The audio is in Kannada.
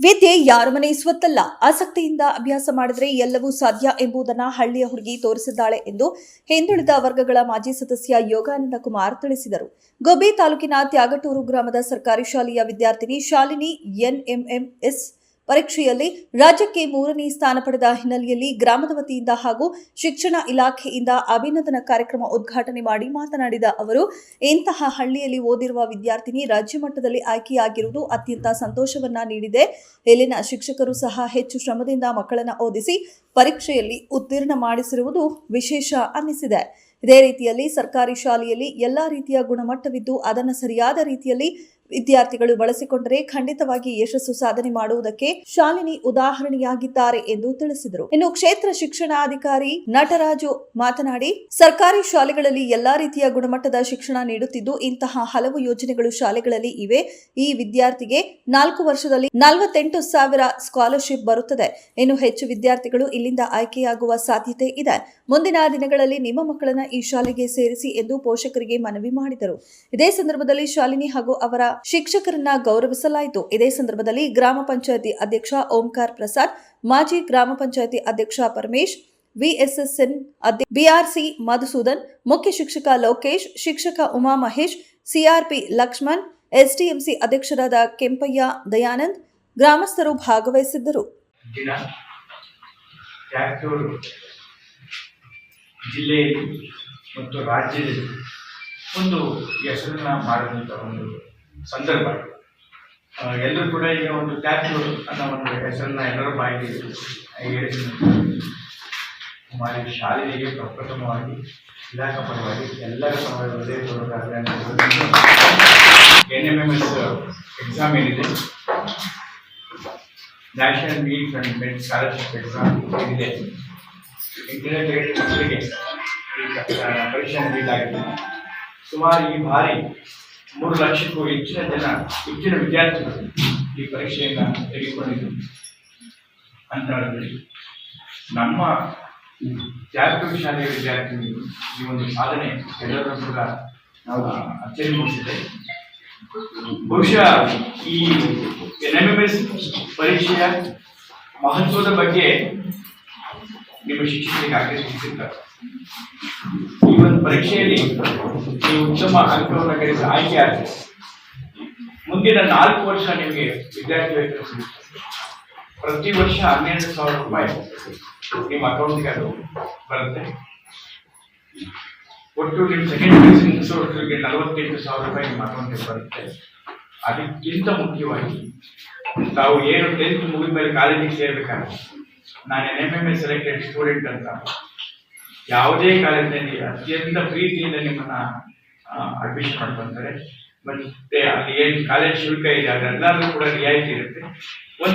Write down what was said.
ವಿದ್ಯೆ ಯಾರ ಮನೆ ಸ್ವತ್ತಲ್ಲ? ಆಸಕ್ತಿಯಿಂದ ಅಭ್ಯಾಸ ಮಾಡಿದರೆ ಎಲ್ಲವೂ ಸಾಧ್ಯ ಎಂಬುದನ್ನು ಹಳ್ಳಿಯ ಹುಡುಗಿ ತೋರಿಸಿದ್ದಾಳೆ ಎಂದು ಹಿಂದುಳಿದ ವರ್ಗಗಳ ಮಾಜಿ ಸದಸ್ಯ ಯೋಗಾನಂದ ಕುಮಾರ್ ತಿಳಿಸಿದರು. ಗೊಬ್ಬಿ ತಾಲೂಕಿನ ತ್ಯಾಗಟೂರು ಗ್ರಾಮದ ಸರ್ಕಾರಿ ಶಾಲೆಯ ವಿದ್ಯಾರ್ಥಿನಿ ಶಾಲಿನಿ ಎನ್ಎಂಎಂಎಸ್ ಪರೀಕ್ಷೆಯಲ್ಲಿ ರಾಜ್ಯಕ್ಕೆ ಮೂರನೇ ಸ್ಥಾನ ಪಡೆದ ಹಿನ್ನೆಲೆಯಲ್ಲಿ ಗ್ರಾಮದ ವತಿಯಿಂದ ಹಾಗೂ ಶಿಕ್ಷಣ ಇಲಾಖೆಯಿಂದ ಅಭಿನಂದನ ಕಾರ್ಯಕ್ರಮ ಉದ್ಘಾಟನೆ ಮಾಡಿ ಮಾತನಾಡಿದ ಅವರು, ಇಂತಹ ಹಳ್ಳಿಯಲ್ಲಿ ಓದಿರುವ ವಿದ್ಯಾರ್ಥಿನಿ ರಾಜ್ಯ ಮಟ್ಟದಲ್ಲಿ ಆಯ್ಕೆಯಾಗಿರುವುದು ಅತ್ಯಂತ ಸಂತೋಷವನ್ನ ನೀಡಿದೆ. ಇಲ್ಲಿನ ಶಿಕ್ಷಕರು ಸಹ ಹೆಚ್ಚು ಶ್ರಮದಿಂದ ಮಕ್ಕಳನ್ನು ಓದಿಸಿ ಪರೀಕ್ಷೆಯಲ್ಲಿ ಉತ್ತೀರ್ಣ ಮಾಡಿಸಿರುವುದು ವಿಶೇಷ ಅನ್ನಿಸಿದೆ. ಇದೇ ರೀತಿಯಲ್ಲಿ ಸರ್ಕಾರಿ ಶಾಲೆಯಲ್ಲಿ ಎಲ್ಲಾ ರೀತಿಯ ಗುಣಮಟ್ಟವಿದ್ದು, ಅದನ್ನು ಸರಿಯಾದ ರೀತಿಯಲ್ಲಿ ವಿದ್ಯಾರ್ಥಿಗಳು ಬಳಸಿಕೊಂಡರೆ ಖಂಡಿತವಾಗಿ ಯಶಸ್ಸು ಸಾಧನೆ ಮಾಡುವುದಕ್ಕೆ ಶಾಲಿನಿ ಉದಾಹರಣೆಯಾಗಿದ್ದಾರೆ ಎಂದು ತಿಳಿಸಿದರು. ಇನ್ನು ಕ್ಷೇತ್ರ ಶಿಕ್ಷಣಾಧಿಕಾರಿ ನಟರಾಜು ಮಾತನಾಡಿ, ಸರ್ಕಾರಿ ಶಾಲೆಗಳಲ್ಲಿ ಎಲ್ಲಾ ರೀತಿಯ ಗುಣಮಟ್ಟದ ಶಿಕ್ಷಣ ನೀಡುತ್ತಿದ್ದು, ಇಂತಹ ಹಲವು ಯೋಜನೆಗಳು ಶಾಲೆಗಳಲ್ಲಿ ಇವೆ. ಈ ವಿದ್ಯಾರ್ಥಿಗೆ ನಾಲ್ಕು ವರ್ಷದಲ್ಲಿ ನಲವತ್ತೆಂಟು ಸಾವಿರ ಸ್ಕಾಲರ್ಶಿಪ್ ಬರುತ್ತದೆ. ಇನ್ನು ಹೆಚ್ಚು ವಿದ್ಯಾರ್ಥಿಗಳು ಇಲ್ಲಿಂದ ಆಯ್ಕೆಯಾಗುವ ಸಾಧ್ಯತೆ ಇದೆ. ಮುಂದಿನ ದಿನಗಳಲ್ಲಿ ನಿಮ್ಮ ಮಕ್ಕಳನ್ನ ಈ ಶಾಲೆಗೆ ಸೇರಿಸಿ ಎಂದು ಪೋಷಕರಿಗೆ ಮನವಿ ಮಾಡಿದರು. ಇದೇ ಸಂದರ್ಭದಲ್ಲಿ ಶಾಲಿನಿ ಹಾಗೂ ಅವರ ಶಿಕ್ಷಕರನ್ನ ಗೌರವಿಸಲಾಯಿತು. ಇದೇ ಸಂದರ್ಭದಲ್ಲಿ ಗ್ರಾಮ ಪಂಚಾಯತಿ ಅಧ್ಯಕ್ಷ ಓಂಕಾರ್ ಪ್ರಸಾದ್, ಮಾಜಿ ಗ್ರಾಮ ಪಂಚಾಯತಿ ಅಧ್ಯಕ್ಷ ಪರಮೇಶ್, ವಿಎಸ್ಎಸ್ಎನ್ ಬಿಆರ್ಸಿ ಮಧುಸೂದನ್, ಮುಖ್ಯ ಶಿಕ್ಷಕ ಲೋಕೇಶ್, ಶಿಕ್ಷಕ ಉಮಾ ಮಹೇಶ್, ಸಿಆರ್ಪಿ ಲಕ್ಷ್ಮಣ್, ಎಸ್ಡಿಎಂಸಿ ಅಧ್ಯಕ್ಷರಾದ ಕೆಂಪಯ್ಯ ದಯಾನಂದ್ ಗ್ರಾಮಸ್ಥರು ಭಾಗವಹಿಸಿದ್ದರು. ಜಿಲ್ಲೆಯಲ್ಲಿ ಮತ್ತು ರಾಜ್ಯದಲ್ಲಿ ಒಂದು ಹೆಸರನ್ನ ಮಾಡಿದಂಥ ಒಂದು ಸಂದರ್ಭ. ಎಲ್ಲರೂ ಕೂಡ ಈಗ ಒಂದು ಟ್ಯಾಕ್ಟರ್ ಅನ್ನೋ ಒಂದು ಹೆಸರನ್ನ ಎಲ್ಲರೂ ಬಾಯಿಗೆ ಕುಮಾರಿ ಶಾಲೆಗೆ ಪ್ರಪ್ರಥಮವಾಗಿ, ಇಲಾಖಾ ಪರವಾಗಿ ಎಲ್ಲರ ಪರವಾಗಿ N M M S exam ಏನಿದೆ. National meet and scholarship exam ಏನಿದೆ. ಇಂಟರ್ನೆಟ್ ಮಕ್ಕಳಿಗೆ ಪರೀಕ್ಷೆ ಸುಮಾರು ಈ ಬಾರಿ ಮೂರು ಲಕ್ಷಕ್ಕೂ ಹೆಚ್ಚಿನ ಜನ, ಹೆಚ್ಚಿನ ವಿದ್ಯಾರ್ಥಿಗಳು ಈ ಪರೀಕ್ಷೆಯನ್ನು ತೆಗೆದುಕೊಂಡಿದ್ದು ಅಂತ ನಮ್ಮ ಜಾಗೃತ ಶಾಲೆಯ ವಿದ್ಯಾರ್ಥಿಗಳು ಈ ಒಂದು ಸಾಧನೆ ಎಲ್ಲರೂ ಕೂಡ ನಾವು ಅಚ್ಚರಿ ಮೂಡಿಸಿದೆ. ಬಹುಶಃ ಈ ಎನ್ ಎಂ ಎಸ್ ಪರೀಕ್ಷೆಯ ಮಹತ್ವದ ಬಗ್ಗೆ ನಿಮ್ಮ ಶಿಕ್ಷಕರಿಗೆ ಆಗ್ರಹಿಸುತ್ತಿದ್ದಾರೆ ಈ ಒಂದು ಪರೀಕ್ಷೆಯಲ್ಲಿ ನೀವು ಉತ್ತಮ ಅಂಕವನ್ನು ಗಳಿಸಿ ಆಯ್ಕೆ ಆಗಿದೆ. ಮುಂದಿನ ನಾಲ್ಕು ವರ್ಷ ನಿಮಗೆ ವಿದ್ಯಾರ್ಥಿ ವೇತನ ಸಿಗುತ್ತೆ. ಪ್ರತಿ ವರ್ಷ ಹನ್ನೆರಡು ಸಾವಿರ ರೂಪಾಯಿ ನಿಮ್ಮ ಅಕೌಂಟ್ಗೆ ಅದು ಬರುತ್ತೆ. ಒಟ್ಟು ನಿಮ್ಮ ಸೆಕೆಂಡ್ ಪಿ ಮುಗಿಸೋರಿಗೆ ನಲವತ್ತೆಂಟು ಸಾವಿರ ರೂಪಾಯಿ ನಿಮ್ಮ ಅಕೌಂಟಿಗೆ ಬರುತ್ತೆ. ಅದಕ್ಕಿಂತ ಮುಖ್ಯವಾಗಿ ತಾವು ಏನು ಟೆಂತ್ ಮುಗಿದ ಮೇಲೆ ಕಾಲೇಜಿಗೆ ಸೇರ್ಬೇಕಾದ್ರೆ ನಾನು N M M S selected student ಅಂತ. ಯಾವುದೇ ಕಾಲೇಜಿನಲ್ಲಿ ಅತ್ಯಂತ ಪ್ರೀತಿಯಿಂದ ನಿಮ್ಮನ್ನ ಅಡ್ಮಿಷನ್ ಮಾಡ್ಕೊಂತಾರೆ. ಮತ್ತೆ ಅಲ್ಲಿ ಏನು ಕಾಲೇಜ್ ಶುಲ್ಕ ಇದೆ ಅದೆಲ್ಲದೂ ಕೂಡ ರಿಯಾಯಿತಿ ಇರುತ್ತೆ.